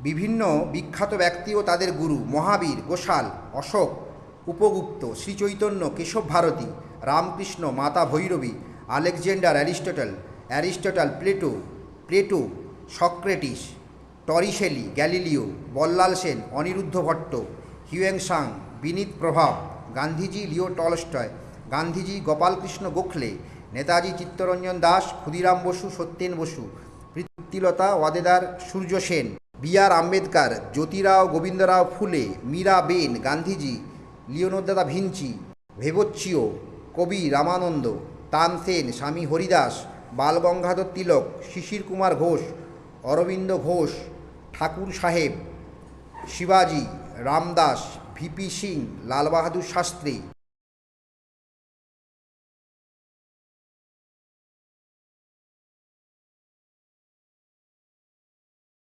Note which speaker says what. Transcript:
Speaker 1: বিভিন্ন বিখ্যাত ব্যক্তি ও তাদের গুরু, মহাবীর Ghoshal Ashok, Upagupta, Sri Chaitanya, Keshab Bharati, Ramakrishna, Mata Bhairavi, Alexander Aristotle Aristotle Plato Plato, Socrates, Torricelli, Galileo, Ballal Sen, Aniruddha Bhatta Hiuen Tsang বিনীত প্রভাব, Gandhiji, Leo Tolstoy, Gandhiji, Gopalkrishna Gokhale, Netaji Chittaranjan Das, Khudiram Bose, Satyen Bose, Pritilata Waddedar, Surya Sen. B R Ambedkar, Jyotirao Govindrao Phule, Meera Ben, Gandhiji Leonardo da Vinci ভেবোচ্চিও কবি রামানন্দ তানসেন স্বামী হরিদাস, বালগঙ্গাধর তিলক, শিশির কুমার ঘোষ, অরবিন্দ ঘোষ, ঠাকুর সাহেব, শিবাজি, Ramdas, VP Singh Lal Bahadur Shastri